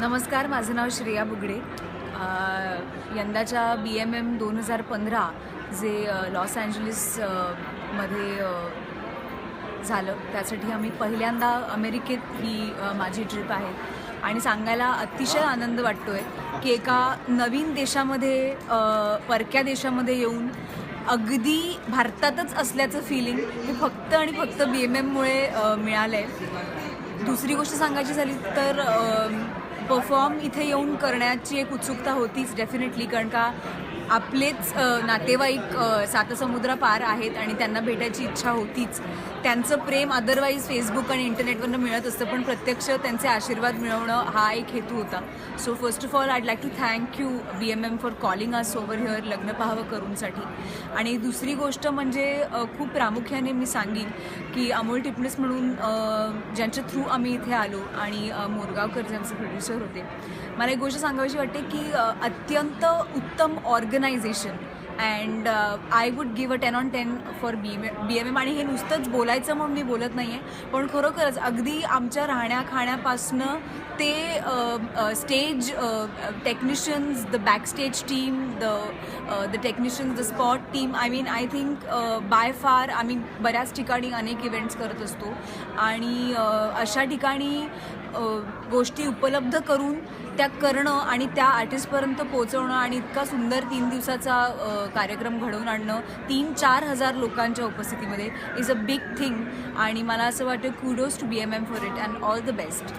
नमस्कार माझं नाव श्रेया बुगडे. यंदाच्या बी एम एम दोन हजार पंधरा जे लॉस अँजलिसमध्ये झालं त्यासाठी आम्ही पहिल्यांदा अमेरिकेत ही माझी ट्रिप आहे. आणि सांगायला अतिशय आनंद वाटतो आहे की एका नवीन देशामध्ये परक्या देशामध्ये येऊन अगदी भारतातच असल्याचं फिलिंग हे फक्त आणि फक्त बी एम एममुळे मिळालं आहे दुसरी गोष्ट सांगायची झाली तर परफॉर्म इथे येऊन करण्याची एक उत्सुकता होतीच डेफिनेटली कारण का आपलेच नातेवाईक सातसमुद्र पार आहेत आणि त्यांना भेटायची इच्छा होतीच. त्यांचं प्रेम अदरवाईज फेसबुक आणि इंटरनेटवरनं मिळत असतं पण प्रत्यक्ष त्यांचे आशीर्वाद मिळवणं हा एक हेतू होता. So first of all I'd like to thank you B M M for calling us over here लग्न पाहावं करूनसाठी. आणि दुसरी गोष्ट म्हणजे खूप प्रामुख्याने मी सांगेन की अमोल टिपणीस म्हणून ज्यांच्या थ्रू आम्ही इथे आलो आणि मोरगावकर ज्यांचे प्रोड्युसर होते. मला एक गोष्ट सांगावीशी वाटते की अत्यंत उत्तम organization. And I would give a ten on ten for B M B M M आणि हे नुसतंच बोलायचं म्हणून मी बोलत नाही आहे पण खरोखरच अगदी आमच्या राहण्या खाण्यापासनं ते stage technicians the back stage team the the technicians the spot team I mean I think by far आम्ही बऱ्याच ठिकाणी अनेक इव्हेंट्स करत असतो. आणि अशा ठिकाणी गोष्टी उपलब्ध करून त्या करणं आणि त्या आर्टिस्टपर्यंत पोहोचवणं आणि इतका सुंदर तीन दिवसाचा कार्यक्रम घडवून आणणं तीन चार हजार लोकांच्या उपस्थितीमध्ये इज अ बिग थिंग आणि मला असं वाटतं kudos to B M M for it and all the best